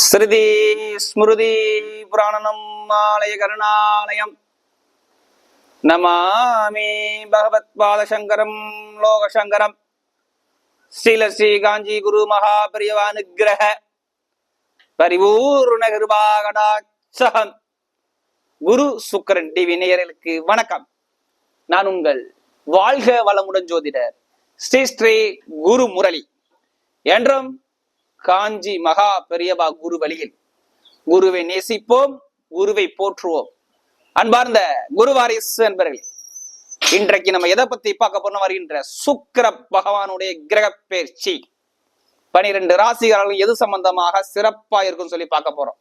ஸ்ருதி ஸ்மிருதி புராணனம் ஆலய கருணாலயம். நமாமி பகவத் பாலசங்கரம் லோகசங்கரம். ஸ்ரீல ஸ்ரீ காஞ்சி குரு மகாபிரியவானுகிரக பரிபூர்ண கிருபாகடாட்சகம். குரு சுக்கரன் டிவி நேயர்களுக்கு வணக்கம். நான் உங்கள் வாழ்க வளமுடன் ஜோதிடர் ஸ்ரீ ஸ்ரீ குரு முரளி. என்றும் காஞ்சி மகா பெரியபா குரு வழியில். குருவை நேசிப்போம் குருவை போற்றுவோம். அன்பார்ந்த குரு வாரிசு என்பர்களே இன்றைக்கு நம்ம எதை பத்தி பார்க்க போறோம் வருகின்ற சுக்கர பகவானுடைய கிரக பயிற்சி. பனிரெண்டு ராசிகாரர்கள் எது சம்பந்தமாக சிறப்பா இருக்கும்னு சொல்லி பார்க்க போறோம்.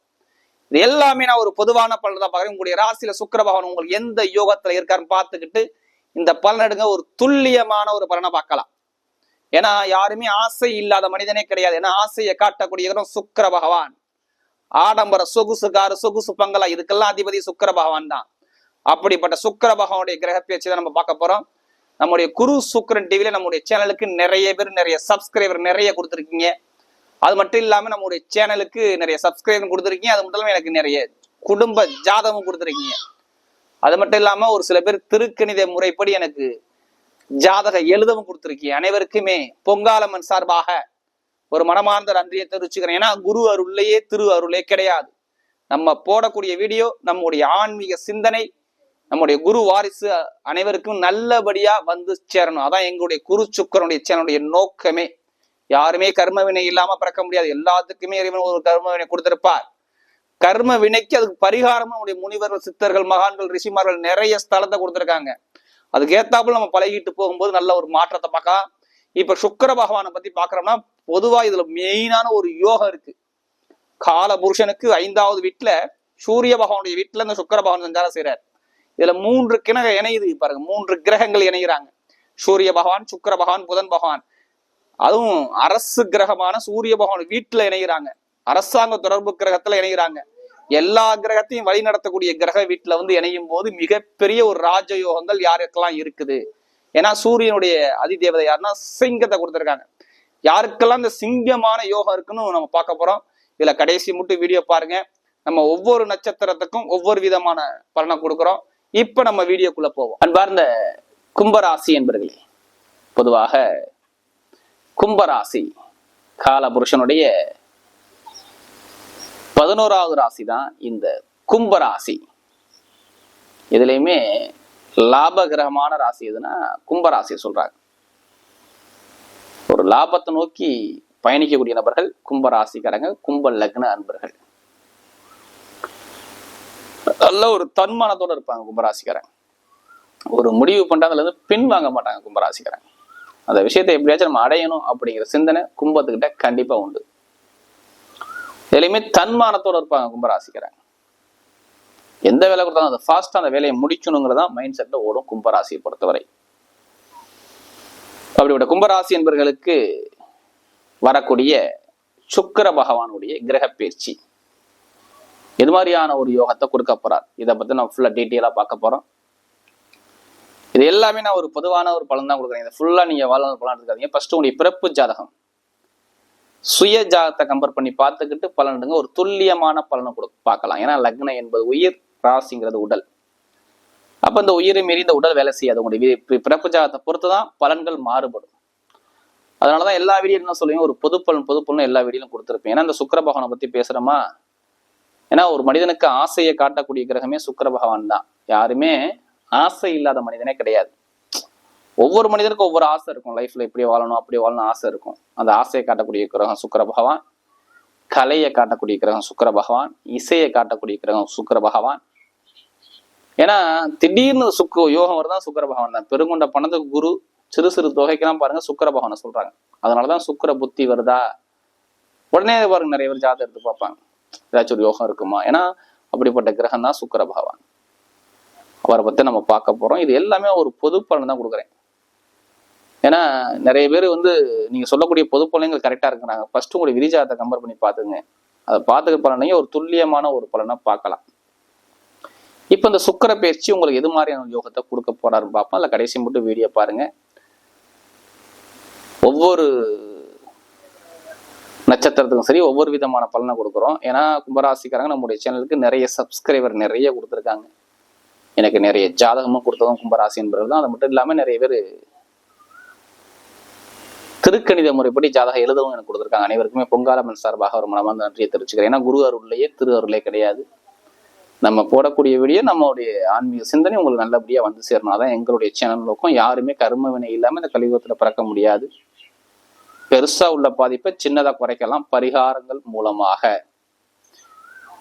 இது எல்லாமே நான் ஒரு பொதுவான பலன் தான் பார்க்குறேன். உங்களுடைய ராசியில சுக்கர பகவான் உங்களுக்கு எந்த யோகத்துல இருக்காருன்னு பார்த்துக்கிட்டு இந்த பலன் எடுங்க. ஒரு துல்லியமான ஒரு பலனை பார்க்கலாம். ஏன்னா யாருமே ஆசை இல்லாத மனிதனே கிடையாது. ஏன்னா ஆசையை காட்டக்கூடிய சுக்கர பகவான். ஆடம்பர சொகுசு காரு சொகுசு பங்களா இதுக்கெல்லாம் அதிபதி சுக்கர பகவான் தான். அப்படிப்பட்ட சுக்கர பகவானுடைய கிரக பேச்சு தான் நம்ம பார்க்க போறோம். நம்முடைய குரு சுக்கரன் டிவியில நம்முடைய சேனலுக்கு நிறைய பேர் நிறைய சப்ஸ்கிரைபர் நிறைய கொடுத்துருக்கீங்க. அது மட்டும் இல்லாம நம்முடைய சேனலுக்கு நிறைய சப்ஸ்கிரைபர் கொடுத்துருக்கீங்க. அது மட்டும் எனக்கு நிறைய குடும்ப ஜாதகம் கொடுத்துருக்கீங்க. அது மட்டும் இல்லாம ஒரு சில பேர் திருக்கணித முறைப்படி எனக்கு ஜாதக எழுதவும் கொடுத்திருக்கீங்க அனைவருக்குமே பொங்காலம்மன் சார்பாக ஒரு மனமார்ந்த நன்றியை தெரிவிச்சுக்கிறேன். ஏன்னா குரு அருள்லையே திரு அருளே கிடையாது. நம்ம போடக்கூடிய வீடியோ நம்முடைய ஆன்மீக சிந்தனை நம்முடைய குரு வாரிசு அனைவருக்கும் நல்லபடியா வந்து சேரணும். அதான் எங்களுடைய குரு சுக்கரனுடைய சேனலுடைய நோக்கமே. யாருமே கர்ம வினை இல்லாம பிறக்க முடியாது. எல்லாத்துக்குமே இறைவன் ஒரு கர்ம வினை கொடுத்திருப்பார். கர்ம வினைக்கு அதுக்கு பரிகாரமா நம்முடைய முனிவர்கள் சித்தர்கள் மகான்கள் ரிஷிமார்கள் நிறைய ஸ்தலத்தை கொடுத்திருக்காங்க. அதுக்கு ஏத்தாப்புல நம்ம பழகிட்டு போகும்போது நல்ல ஒரு மாற்றத்தை பார்க்கலாம். இப்ப சுக்கிர பகவானை பத்தி பாக்குறோம்னா பொதுவா இதுல மெயினான ஒரு யோகம் இருக்கு. கால புருஷனுக்கு ஐந்தாவது வீட்டுல சூரிய பகவானுடைய வீட்டுல இந்த சுக்கிர பகவான் சஞ்சாரம் செய்யறாரு இதுல மூன்று கிணக இணையுது பாருங்க. மூன்று கிரகங்கள் இணைகிறாங்க சூரிய பகவான் சுக்கிர பகவான் புதன் பகவான். அதுவும் அரசு கிரகமான சூரிய பகவான் வீட்டுல இணைகிறாங்க அரசாங்க தொடர்பு கிரகத்துல இணைகிறாங்க எல்லா கிரகத்தையும் வழி நடத்தக்கூடிய கிரக வீட்டுல வந்து இணையும் போது மிகப்பெரிய ஒரு ராஜயோகங்கள் யாருக்கெல்லாம் இருக்குது? ஏன்னா சூரியனுடைய அதிதேவதை யாருன்னா சிங்கத்தை கொடுத்துருக்காங்க. யாருக்கெல்லாம் இந்த சிங்கமான யோகம் இருக்குன்னு நம்ம பார்க்க போறோம். இதுல கடைசி மட்டும் வீடியோ பாருங்க. நம்ம ஒவ்வொரு நட்சத்திரத்துக்கும் ஒவ்வொரு விதமான பலனை கொடுக்குறோம். இப்ப நம்ம வீடியோக்குள்ள போவோம். அன்பார்ந்த கும்பராசி என்பர்களே பொதுவாக கும்பராசி காலபுருஷனுடைய பதினோராவது ராசி தான் இந்த கும்பராசி இதுலயுமே லாபகிரகமான ராசி எதுனா கும்பராசி சொல்றாங்க. ஒரு லாபத்தை நோக்கி பயணிக்கக்கூடிய நபர்கள் கும்பராசிக்காரங்க கும்ப லக்ன அன்பர்கள். நல்ல ஒரு தன்மானத்தோட இருப்பாங்க கும்பராசிக்காரங்க ஒரு முடிவு பண்ணிட்டு அதுல இருந்து பின் வாங்க மாட்டாங்க கும்பராசிக்காரங்க அந்த விஷயத்தை எப்படியாச்சும் நம்ம அடையணும் அப்படிங்கிற சிந்தனை கும்பத்துக்கிட்ட கண்டிப்பா உண்டு. எதுலையுமே தன்மானத்தோட இருப்பாங்க கும்பராசிக்கிறாங்க எந்த வேலை கொடுத்தாலும் அதை ஃபாஸ்ட்டாக அந்த வேலையை முடிக்கணுங்கிறதான் மைண்ட் செட்டில் ஓடும் கும்பராசியை பொறுத்தவரை அப்படிப்பட்ட கும்பராசி என்பவர்களுக்கு வரக்கூடிய சுக்கிர பகவானுடைய கிரக பயிற்சி எது மாதிரியான ஒரு யோகத்தை கொடுக்க போறார் இதை பத்தி நான் ஃபுல்லா டீட்டெயிலா பார்க்க போறோம் இது எல்லாமே நான் ஒரு பொதுவான ஒரு பலன் தான் கொடுக்குறேன் இதை ஃபுல்லா நீங்க வாழ்நாள் பலன் எடுத்துக்காதீங்க ஃபர்ஸ்ட் உங்களுடைய பிறப்பு ஜாதகம் சுய ஜாதகத்தை கம்பேர் பண்ணி பார்த்துக்கிட்டு பலனுங்க ஒரு துல்லியமான பலனை கொடு பார்க்கலாம். ஏன்னா லக்னம் என்பது உயிர் ராசிங்கிறது உடல். அப்ப இந்த உயிரை மீறி இந்த உடல் வேலை செய்யாது. உங்களுடைய பிறப்பு ஜாதகத்தை பொறுத்து தான் பலன்கள் மாறுபடும். அதனாலதான் எல்லா வீடியோ என்ன சொல்லுவீங்க ஒரு பொதுப்பலன் பொதுப்பலன் எல்லா வீடியோலும் கொடுத்துருப்பேன். ஏன்னா இந்த சுக்கர பகவானை பத்தி பேசுறோமா? ஏன்னா ஒரு மனிதனுக்கு ஆசையை காட்டக்கூடிய கிரகமே சுக்கர பகவான் தான். யாருமே ஆசை இல்லாத மனிதனே கிடையாது. ஒவ்வொரு மனிதனுக்கும் ஒவ்வொரு ஆசை இருக்கும். லைஃப்ல இப்படி வாழணும் அப்படி வாழணும் ஆசை இருக்கும். அந்த ஆசையை காட்டக்கூடிய கிரகம் சுக்கர பகவான் கலையை காட்டக்கூடிய கிரகம் சுக்கர பகவான் இசையை காட்டக்கூடிய கிரகம் சுக்கர பகவான். ஏன்னா திடீர்னு சுக்கு யோகம் வருதான் சுக்கர பகவான் தான். பெருங்கொண்ட பணத்துக்கு குரு சிறு சிறு தொகைக்கெல்லாம் பாருங்க சுக்கர பகவானை சொல்றாங்க. அதனாலதான் சுக்கிர புத்தி வருதா? உடனே பாருங்க நிறைய பேர் ஜாதகம் எடுத்து பார்ப்பாங்க. ஏதாச்சும் ஒரு யோகம் இருக்குமா? ஏன்னா அப்படிப்பட்ட கிரகம் தான் சுக்கர பகவான். அவரை பத்தி நம்ம பார்க்க போறோம். இது எல்லாமே ஒரு பொது பலன் தான் கொடுக்குறேன். ஏன்னா நிறைய பேர் வந்து நீங்கள் சொல்லக்கூடிய பொது பலன்கள் கரெக்டாக இருக்கிறாங்க ஃபர்ஸ்ட் உங்களுடைய விரிஜாதத்தை கம்பேர் பண்ணி பார்த்துங்க அதை பார்த்துக்க பலனையும் ஒரு துல்லியமான ஒரு பலனை பார்க்கலாம். இப்போ இந்த சுக்கிர பயிற்சி உங்களுக்கு எது மாதிரியான யோகத்தை கொடுக்க போறாருன்னு பார்ப்போம். அதில் கடைசி மட்டும் வீடியோ பாருங்க. ஒவ்வொரு நட்சத்திரத்துக்கும் சரி ஒவ்வொரு விதமான பலனை கொடுக்குறோம். ஏன்னா கும்பராசிக்காரங்க நம்முடைய சேனலுக்கு நிறைய சப்ஸ்கிரைபர் நிறைய கொடுத்துருக்காங்க. எனக்கு நிறைய ஜாதகமும் கொடுத்ததும் கும்பராசி என்பவர்கள் தான். அது மட்டும் இல்லாமல் நிறைய பேர் திருக்கணித முறைப்படி ஜாதகம் எழுதவும் எனக்கு கொடுத்துருக்காங்க. அனைவருக்குமே பொங்காலம்மன் சார்பாக ஒரு மனமார்ந்த நன்றியை தெரிவிச்சுக்கிறேன். ஏன்னா குரு அருள்லையே திரு அருளே கிடையாது. நம்ம போடக்கூடிய வீடியோ நம்மளுடைய ஆன்மீக சிந்தனை உங்களுக்கு நல்லபடியாக வந்து சேரணும். அதான் எங்களுடைய சேனல் நோக்கம். யாருமே கரும வினை இல்லாமல் இந்த கலியுகத்தில் பிறக்க முடியாது. பெருசா உள்ள பாதிப்பை சின்னதாக குறைக்கலாம். பரிகாரங்கள் மூலமாக.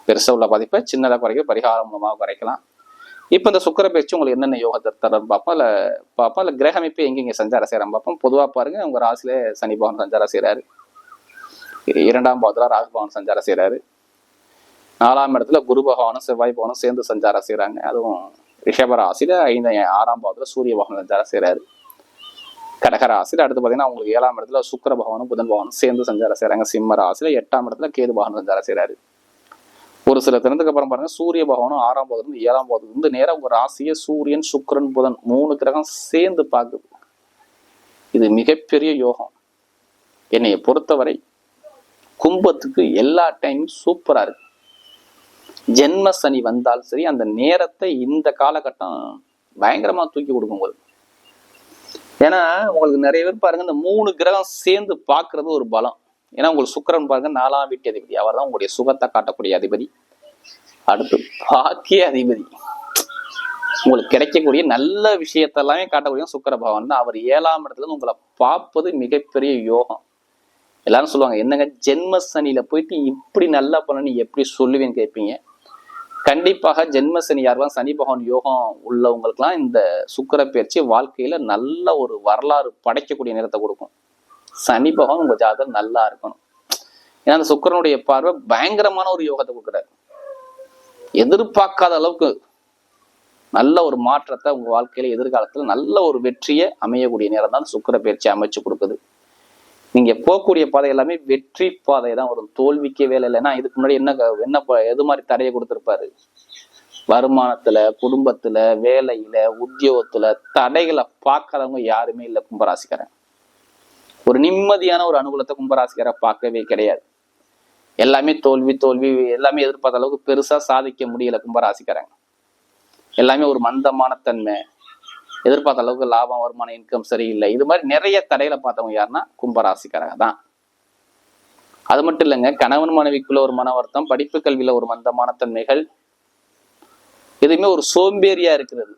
பெருசா உள்ள பாதிப்பை சின்னதாக குறைக்க பரிகாரம் மூலமாக குறைக்கலாம். இப்போ இந்த சுக்கர பயிற்சி உங்களுக்கு என்னென்ன யோகத்தை தரன்னு பார்ப்போம் இல்லை பார்ப்போம் இல்லை கிரக அமைப்பு எங்கெங்க சஞ்சாரம் செய்யறோம் பார்ப்போம் பொதுவாக பாருங்க உங்கள் ராசியில சனி பவன் சஞ்சாரம் செய்கிறாரு இரண்டாம் பாவத்தில் ராகு பகவான் சஞ்சாரம் செய்கிறாரு நாலாம் இடத்துல குரு பகவானும் செவ்வாய் பகவானும் சேர்ந்து சஞ்சாரம் செய்கிறாங்க அதுவும் ரிஷப ராசியில ஐந்து ஆறாம் பாவத்தில் சூரிய பகவான் சஞ்சாரம் செய்கிறாரு கடக அடுத்து பார்த்தீங்கன்னா உங்களுக்கு ஏழாம் இடத்துல சுக்கர பகவானும் புதன் பகவானும் சேர்ந்து சஞ்சாரம் செய்கிறாங்க சிம்ம ராசியில் எட்டாம் இடத்துல கேது பகவான் சஞ்சாரம் செய்கிறாரு ஒரு சில தினத்துக்கு அப்புறம் பாருங்க. சூரிய பகவானும் ஆறாம் பாதத்துலேருந்து ஏழாம் பாவத்துல இருந்து நேரம் உங்கள் ராசியை சூரியன் சுக்கரன் புதன் மூணு கிரகம் சேர்ந்து பார்க்குது. இது மிகப்பெரிய யோகம். என்னைய பொறுத்தவரை கும்பத்துக்கு எல்லா டைமும் சூப்பராக இருக்கு. ஜென்ம சனி வந்தால் சரி அந்த நேரத்தை இந்த காலகட்டம் பயங்கரமாக தூக்கி கொடுக்கும் உங்களுக்கு ஏன்னா உங்களுக்கு நிறைய பேர் பாருங்க இந்த மூணு கிரகம் சேர்ந்து பார்க்கறது ஒரு பலம். ஏன்னா உங்களுக்கு சுக்கரன் பாருங்க நாலாம் வீட்டு அதிபதி. அவர் தான் உங்களுடைய சுகத்தை காட்டக்கூடிய அதிபதி. அடுத்து பாக்கிய அதிபதி. உங்களுக்கு கிடைக்கக்கூடிய நல்ல விஷயத்தெல்லாமே காட்டக்கூடிய சுக்கர பகவான் தான். அவர் ஏழாம் இடத்துல உங்களை பார்ப்பது மிகப்பெரிய யோகம். எல்லாரும் சொல்லுவாங்க என்னங்க ஜென்ம சனியில போயிட்டு இப்படி நல்லா பண்ணு நீ எப்படி சொல்லுவேன்னு கேட்பீங்க? கண்டிப்பாக ஜென்ம சனி யாருலாம் சனி பகவான் யோகம் உள்ளவங்களுக்குலாம் இந்த சுக்கர பயிற்சி வாழ்க்கையில நல்ல ஒரு வரலாறு படைக்கக்கூடிய நேரத்தை கொடுக்கும். சனி பகவான் உங்க ஜாதகம் நல்லா இருக்கணும். ஏன்னா அந்த சுக்கிரனுடைய பார்வை பயங்கரமான ஒரு யோகத்தை கொடுக்குறாரு. எதிர்பார்க்காத அளவுக்கு நல்ல ஒரு மாற்றத்தை உங்க வாழ்க்கையில எதிர்காலத்துல நல்ல ஒரு வெற்றியை அமையக்கூடிய நேரம் தான் சுக்கிர பயிற்சி அமைச்சு கொடுக்குது. நீங்க போகக்கூடிய பாதை எல்லாமே வெற்றி பாதை தான் வரும். தோல்விக்கே வேலை இல்லைன்னா இதுக்கு முன்னாடி என்ன என்ன எது மாதிரி தடையை கொடுத்திருப்பாரு? வருமானத்துல குடும்பத்துல வேலையில உத்தியோகத்துல தடைகளை பார்க்காதவங்க யாருமே இல்லை கும்பராசிக்காரன் ஒரு நிம்மதியான ஒரு அனுகூலத்தை கும்பராசிக்கார பார்க்கவே கிடையாது. எல்லாமே தோல்வி தோல்வி எல்லாமே எதிர்பார்த்த அளவுக்கு பெருசா சாதிக்க முடியல கும்பராசிக்காரங்க. எல்லாமே ஒரு மந்தமான தன்மை எதிர்பார்த்த அளவுக்கு லாபம் வருமானம் இன்கம் சரியில்லை. இது மாதிரி நிறைய தடையில பார்த்தவங்க யாருன்னா கும்பராசிக்காரங்க தான். அது மட்டும் இல்லைங்க கணவன் மனைவிக்குள்ள ஒரு மன வருத்தம் படிப்பு கல்வியில ஒரு மந்தமான தன்மைகள் எதுவுமே ஒரு சோம்பேறியா இருக்கிறது.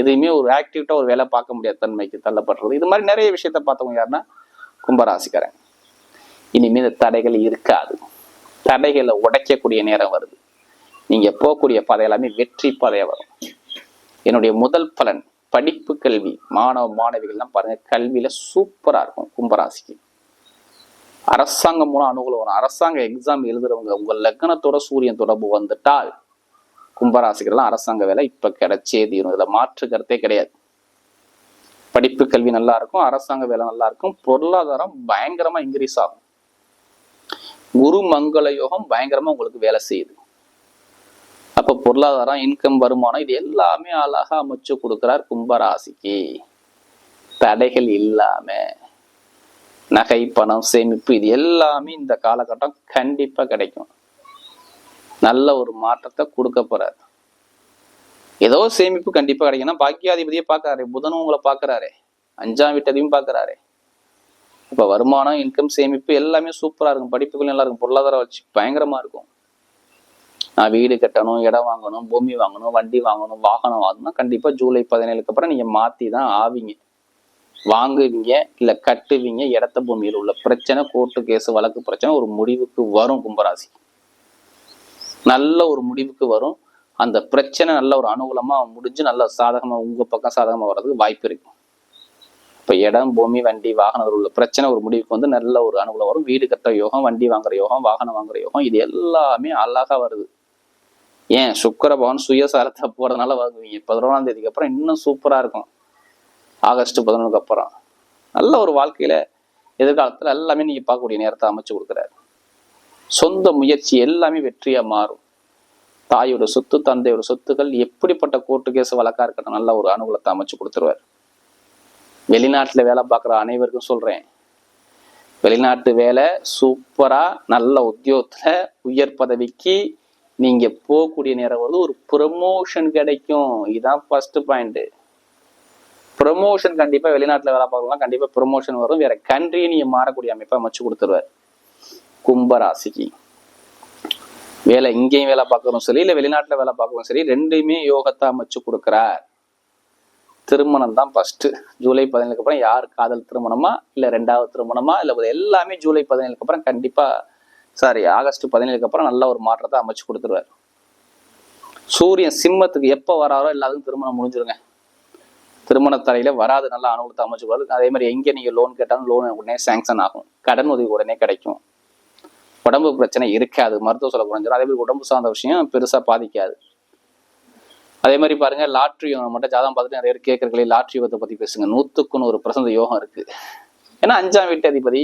எதையுமே ஒரு ஆக்டிவிட்டா ஒரு வேலை பார்க்க முடியாத தன்மைக்கு தள்ளப்படுறது. இது மாதிரி நிறைய விஷயத்த பார்த்தவங்க யாருன்னா கும்பராசிக்காரன் இனிமேல் இந்த தடைகள் இருக்காது. தடைகளை உடைக்கக்கூடிய நேரம் வருது. நீங்க போகக்கூடிய பாதை எல்லாமே வெற்றி பாதையா வரும். என்னுடைய முதல் பலன் படிப்பு கல்வி. மாணவ மாணவிகள்லாம் பாருங்க கல்வியில சூப்பரா இருக்கும் கும்பராசிக்கு. அரசாங்கம் மூலம் அனுகூலம் வரும். அரசாங்க எக்ஸாம் எழுதுறவங்க உங்க லக்னத்தோட சூரியன் தொடர்பு வந்துட்டால் கும்பராசிகள்லாம் அரசாங்க வேலை இப்ப கிடைச்சே தீரும். இதுல மாற்று கருத்தே கிடையாது. படிப்பு கல்வி நல்லா இருக்கும் அரசாங்க வேலை நல்லா இருக்கும் பொருளாதாரம் பயங்கரமா இன்க்ரீஸ் ஆகும். குரு மங்கள யோகம் பயங்கரமா உங்களுக்கு வேலை செய்யுது. அப்ப பொருளாதாரம் இன்கம் வருமானம் இது எல்லாமே அழகா அமைச்சு கொடுக்கிறார் கும்பராசிக்கு. தடைகள் இல்லாம நகை பணம் சேமிப்பு இது எல்லாமே இந்த காலகட்டம் கண்டிப்பா கிடைக்கும். நல்ல ஒரு மாற்றத்தை கொடுக்க போறாரு. ஏதோ சேமிப்பு கண்டிப்பா கிடைக்கும் பாக்கியாதிபதியை பார்க்கறாரு புதனும் உங்களை பார்க்கறாரே அஞ்சாம் வீட்டதையும் பார்க்கறாரே. இப்ப வருமானம் இன்கம் சேமிப்பு எல்லாமே சூப்பரா இருக்கும். படிப்புகள் நல்லா இருக்கும். பொருளாதார வச்சு பயங்கரமா இருக்கும். நான் வீடு கட்டணும் இடம் வாங்கணும் பூமி வாங்கணும் வண்டி வாங்கணும் வாகனம் வாங்கணும் கண்டிப்பா ஜூலை பதினேழுக்கு அப்புறம் நீங்க மாத்தி தான் ஆவீங்க. வாங்குவீங்க இல்ல கட்டுவீங்க இடத்த பூமியில் உள்ள பிரச்சனை கோர்ட்டு கேஸ் வழக்கு பிரச்சனை ஒரு முடிவுக்கு வரும் கும்பராசி. நல்ல ஒரு முடிவுக்கு வரும். அந்த பிரச்சனை நல்ல ஒரு அனுகூலமாக முடிஞ்சு நல்ல சாதகமாக உங்கள் பக்கம் சாதகமாக வர்றதுக்கு வாய்ப்பு இருக்கும். இப்போ இடம் பூமி வண்டி வாகனம் உள்ள பிரச்சனை ஒரு முடிவுக்கு வந்து நல்ல ஒரு அனுகூலம் வரும். வீடு கட்ட யோகம் வண்டி வாங்குற யோகம் வாகனம் வாங்குற யோகம் இது எல்லாமே அழகா வருது. ஏன்? சுக்கர பவன் சுயசாரத்தை போகிறதுனால வாங்குவீங்க பதினொன்றாம் தேதிக்கு அப்புறம் இன்னும் சூப்பராக இருக்கும். ஆகஸ்ட் பதினொன்றுக்கு அப்புறம். நல்ல ஒரு வாழ்க்கையில் எதிர்காலத்தில் எல்லாமே நீங்கள் பார்க்கக்கூடிய நேரத்தை அமைச்சு கொடுக்குறாரு. சொந்த முயற்சி எல்லாமே வெற்றியா மாறும். தாயோட சொத்து தந்தையோட சொத்துக்கள் எப்படிப்பட்ட கோர்ட்டு கேஸ் வழக்கா இருக்கட்டும் நல்ல ஒரு அனுகூலத்தை அமைச்சு கொடுத்துருவார். வெளிநாட்டுல வேலை பார்க்குற அனைவருக்கும் சொல்றேன். வெளிநாட்டு வேலை சூப்பரா நல்ல உத்தியோகத்துல உயர் பதவிக்கு நீங்க போகக்கூடிய நேரம் வந்து ஒரு ப்ரமோஷன் கிடைக்கும். இதுதான் ஃபர்ஸ்ட் பாயிண்ட் ப்ரமோஷன் கண்டிப்பா வெளிநாட்டுல வேலை பார்க்கலாம் கண்டிப்பா ப்ரமோஷன் வரும். வேற கண்ட்ரியை நீங்க மாறக்கூடிய அமைப்பை அமைச்சு கொடுத்துருவார். கும்பராசிக்கு. வேலை இங்கேயும் வேலை பார்க்கணும் சரி இல்லை வெளிநாட்டில் வேலை பார்க்கணும் சரி ரெண்டுமே யோகத்தை அமைச்சு கொடுக்குறார். திருமணம் தான் ஃபஸ்ட்டு ஜூலை பதினேழுக்கு அப்புறம் யார் காதல் திருமணமா இல்லை ரெண்டாவது திருமணமா இல்லை எல்லாமே ஜூலை பதினேழுக்கு அப்புறம் கண்டிப்பாக சாரி ஆகஸ்ட் பதினேழுக்கு அப்புறம் நல்ல ஒரு மாற்றத்தை அமைச்சு கொடுத்துருவார். சூரியன் சிம்மத்துக்கு எப்போ வராரோ எல்லாத்துக்கும் திருமணம் முடிஞ்சிருங்க. திருமண வராது நல்ல அனுகூலத்தை அமைச்சுக்குவாரு அதே மாதிரி எங்கே நீங்கள் லோன் கேட்டாலும் லோன் உடனே சேங்ஷன் ஆகும். கடன் உதவி உடனே கிடைக்கும். உடம்பு பிரச்சனை இருக்காது. மருத்துவ செலவு குறைஞ்சிடும் அதே மாதிரி உடம்பு சார்ந்த விஷயம் பெருசா பாதிக்காது. அதே மாதிரி பாருங்க லாட்ரி யோகம் மட்டும் ஜாதகம் பார்த்துட்டு நிறைய பேர் கேட்கறீங்களே லாட்ரி யோகத்தை பத்தி பேசுங்க. நூத்துக்கு ஒரு பிரசந்த யோகம் இருக்கு. ஏன்னா அஞ்சாம் வீட்டு அதிபதி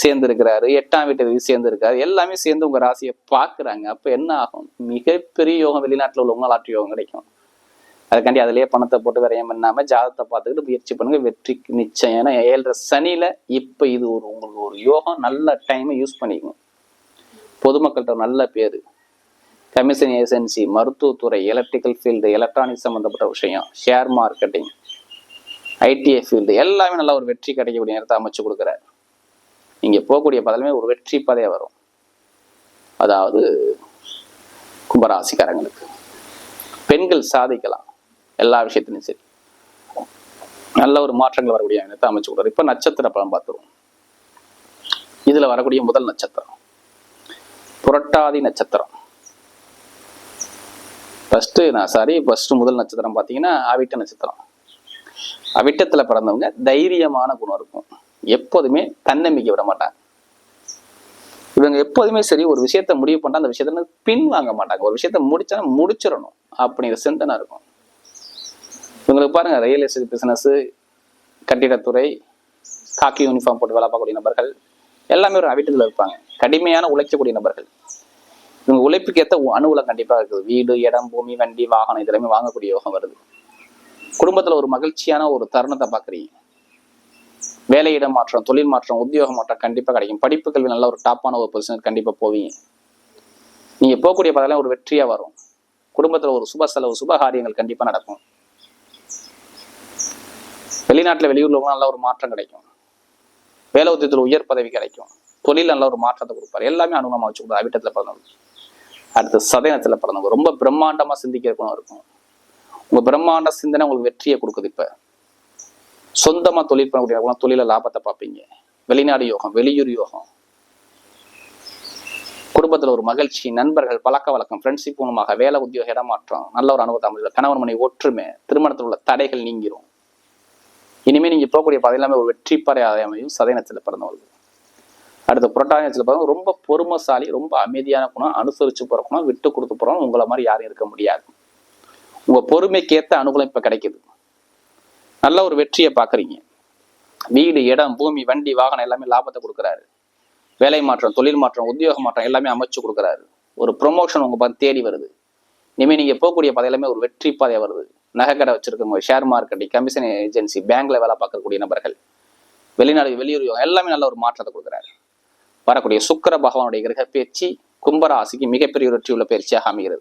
சேர்ந்து இருக்கிறாரு எட்டாம் வீட்டு அதிபதி சேர்ந்து இருக்காரு எல்லாமே சேர்ந்து உங்க ராசியை பாக்குறாங்க அப்ப என்ன ஆகும்? மிகப்பெரிய யோகம் வெளிநாட்டுல உள்ளவங்க லாட்ரி யோகம் கிடைக்கும். அதுக்காண்டி அதுலயே பணத்தை போட்டு விரையம் பண்ணாம ஜாதகத்தை பார்த்துக்கிட்டு முயற்சி பண்ணுங்க. வெற்றிக்கு நிச்சயம். ஏன்னா ஏழரை சனியில இப்ப இது ஒரு உங்களுக்கு ஒரு யோகம் நல்ல டைமை யூஸ் பண்ணிக்கணும். பொதுமக்கள்கிட்ட நல்ல பேர். கமிஷன் ஏஜென்சி மருத்துவத்துறை எலக்ட்ரிக்கல் ஃபீல்டு எலக்ட்ரானிக்ஸ் சம்மந்தப்பட்ட விஷயம் ஷேர் மார்க்கெட்டிங் ஐடிஐ ஃபீல்டு எல்லாமே நல்ல ஒரு வெற்றி கிடைக்கக்கூடிய நேரத்தை அமைச்சு கொடுக்குறாரு. இங்கே போகக்கூடிய பதவியுமே ஒரு வெற்றி பதையாக வரும். அதாவது கும்பராசிக்காரங்களுக்கு. பெண்கள் சாதிக்கலாம் எல்லா விஷயத்திலும் சரி. நல்ல ஒரு மாற்றங்கள் வரக்கூடிய நேரத்தை அமைச்சு கொடுக்குறாரு. இப்போ நட்சத்திர பலம் பார்த்துருவோம். இதில் வரக்கூடிய முதல் நட்சத்திரம். புரட்டாதி நட்சத்திரம். ஃபர்ஸ்ட் நான் சாரி ஃபர்ஸ்ட் முதல் நட்சத்திரம் பார்த்தீங்கன்னா அவிட்ட நட்சத்திரம். அவிட்டத்துல பிறந்தவங்க தைரியமான குணம் இருக்கும். எப்போதுமே தன்னம்பிக்கை விட மாட்டாங்க. இவங்க எப்போதுமே சரி ஒரு விஷயத்த முடிவு பண்ணா அந்த விஷயத்த பின் வாங்க மாட்டாங்க. ஒரு விஷயத்த முடிச்சா முடிச்சிடணும். அப்படிங்கிற சிந்தனை இருக்கும். இவங்களுக்கு பாருங்க ரியல் எஸ்டேட் பிசினஸ் கட்டிடத்துறை காக்கி யூனிஃபார்ம் போட்டு வேலை பார்க்கக்கூடிய நபர்கள் எல்லாமே ஒரு அவிட்டத்தில் இருப்பாங்க. கடுமையான உழைக்கக்கூடிய நபர்கள். இவங்க உழைப்புக்கு ஏற்ற அனுகூலம் கண்டிப்பாக இருக்குது. வீடு இடம் பூமி வண்டி வாகனம் இதெல்லாமே வாங்கக்கூடிய யோகம் வருது. குடும்பத்தில் ஒரு மகிழ்ச்சியான ஒரு தருணத்தை பார்க்குறீங்க வேலையிடம் மாற்றம் தொழில் மாற்றம் உத்தியோக மாற்றம் கண்டிப்பாக கிடைக்கும். படிப்பு கல்வி நல்ல ஒரு டாப்பான ஒரு பொசிஷன் கண்டிப்பாக போவீங்க. நீங்க போகக்கூடிய பதவியெல்லாம் ஒரு வெற்றியாக வரும். குடும்பத்தில் ஒரு சுப செலவு சுப காரியங்கள் கண்டிப்பாக நடக்கும். வெளிநாட்டில் வெளியூர்ல நல்ல ஒரு மாற்றம் கிடைக்கும். வேலை உத்தியத்தில் உயர் பதவி கிடைக்கும். தொழில் நல்ல ஒரு மாற்றத்தை கொடுப்பாரு. எல்லாமே அனுகூலமா வச்சுக்கூடாது கொடுப்பாரு பிறந்தவங்க அடுத்து சதயத்தில் பிறந்தவங்க. ரொம்ப பிரம்மாண்டமா சிந்திக்கிற குணம் இருக்கும் உங்க பிரம்மாண்ட சிந்தனை உங்களுக்கு வெற்றியை கொடுக்குது இப்ப. சொந்தமா தொழில் பண்ணக்கூடிய தொழில லாபத்தை பார்ப்பீங்க. வெளிநாடு யோகம் வெளியூர் யோகம். குடும்பத்துல ஒரு மகிழ்ச்சி நண்பர்கள் பழக்க வழக்கம் ஃப்ரெண்ட்ஷிப் மூலமாக வேலை உத்தியோக இடமாற்றம் நல்ல ஒரு அனுபவத்தை அமைச்சது கணவன் மனை ஒற்றுமை திருமணத்தில் உள்ள தடைகள் நீங்கிரும். இனிமே நீங்க போகக்கூடிய பாதை ஒரு வெற்றி பறை அமையும். பிறந்தவர்கள் அடுத்த புரட்டாசியத்தில் பாருங்க ரொம்ப பொறுமைசாலி ரொம்ப அமைதியான குணம் அனுசரிச்சு போகிற குணம் விட்டு கொடுத்து போகிறோம் உங்களை மாதிரி யாரும் இருக்க முடியாது. உங்கள் பொறுமைக்கேற்ற அனுகூலம் இப்போ கிடைக்குது. நல்ல ஒரு வெற்றியை பார்க்குறீங்க. வீடு இடம் பூமி வண்டி வாகனம் எல்லாமே லாபத்தை கொடுக்குறாரு. வேலை மாற்றம் தொழில் மாற்றம் உத்தியோக மாற்றம் எல்லாமே அமைச்சு கொடுக்குறாரு. ஒரு ப்ரொமோஷன் உங்கள் பார்த்து தேடி வருது. இனிமேல் நீங்கள் போகக்கூடிய பாதை எல்லாமே ஒரு வெற்றி பாதையாக வருது. நகைக்கடை வச்சுருக்கவங்க ஷேர் மார்க்கெட்டிங் கமிஷன் ஏஜென்சி பேங்க்ல வேலை பார்க்கக்கூடிய நபர்கள் வெளிநாடு வெளியூர் எல்லாமே நல்ல ஒரு மாற்றத்தை கொடுக்குறாரு. வரக்கூடிய சுக்கர பகவானுடைய கிரக பயிற்சி கும்பராசிக்கு மிகப்பெரிய வெற்றி உள்ள பயிற்சியாக அமைகிறது.